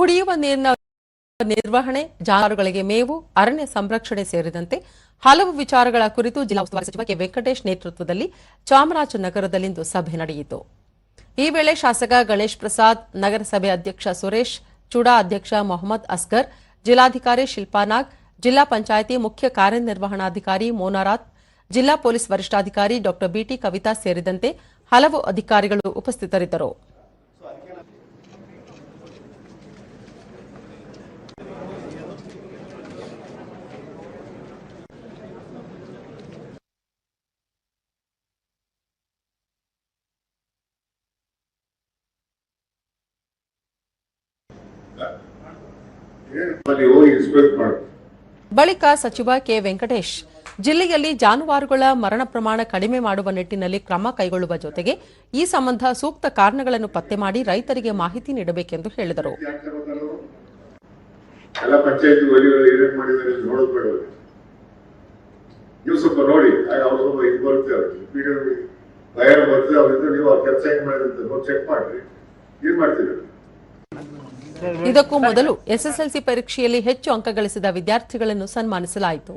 ಕುಡಿಯುವ ನೀರಿನ ನಿರ್ವಹಣೆ, ಜಾನುವಾರುಗಳಿಗೆ ಮೇವು, ಅರಣ್ಯ ಸಂರಕ್ಷಣೆ ಸೇರಿದಂತೆ ಹಲವು ವಿಚಾರಗಳ ಕುರಿತು ಜಿಲ್ಲಾ ಉಸ್ತುವಾರಿ ಸಚಿವ ಕೆ. ವೆಂಕಟೇಶ್ ನೇತೃತ್ವದಲ್ಲಿ ಚಾಮರಾಜನಗರದಲ್ಲಿಂದು ಸಭೆ ನಡೆಯಿತು. ಈ ವೇಳೆ ಶಾಸಕ ಗಣೇಶ್ ಪ್ರಸಾದ್, ನಗರಸಭೆ ಅಧ್ಯಕ್ಷ ಸುರೇಶ್, ಚುಡಾ ಅಧ್ಯಕ್ಷ ಮೊಹಮ್ಮದ್ ಅಸ್ಗರ್, ಜಿಲ್ಲಾಧಿಕಾರಿ ಶಿಲ್ಪಾನಾಗ್ ಜಿಲ್ಲಾ ಪಂಚಾಯಿತಿ ಮುಖ್ಯ ಕಾರ್ಯನಿರ್ವಹಣಾಧಿಕಾರಿ ಮೋನಾರಾತ್, ಜಿಲ್ಲಾ ಪೊಲೀಸ್ ವರಿಷ್ಠಾಧಿಕಾರಿ ಡಾ ಬಿಟಿ ಕವಿತಾ ಸೇರಿದಂತೆ ಹಲವು ಅಧಿಕಾರಿಗಳು ಉಪಸ್ಥಿತರಿದ್ದರು. ಬಳಿಕ ಸಚಿವ ಕೆ ವೆಂಕಟೇಶ್, ಜಿಲ್ಲೆಯಲ್ಲಿ ಜಾನುವಾರುಗಳ ಮರಣ ಪ್ರಮಾಣ ಕಡಿಮೆ ಮಾಡುವ ನಿಟ್ಟಿನಲ್ಲಿ ಕ್ರಮ ಕೈಗೊಳ್ಳುವ ಜೊತೆಗೆ ಈ ಸಂಬಂಧ ಸೂಕ್ತ ಕಾರಣಗಳನ್ನು ಪತ್ತೆ ಮಾಡಿ ರೈತರಿಗೆ ಮಾಹಿತಿ ನೀಡಬೇಕೆಂದು ಹೇಳಿದರು. ಏನ್ ಮಾಡ್ತೀರಿ? ಇದಕ್ಕೂ ಮೊದಲು ಎಸ್ಎಸ್ಎಲ್ಸಿ ಪರೀಕ್ಷೆಯಲ್ಲಿ ಹೆಚ್ಚು ಅಂಕ ಗಳಿಸಿದ ವಿದ್ಯಾರ್ಥಿಗಳನ್ನು ಸನ್ಮಾನಿಸಲಾಯಿತು.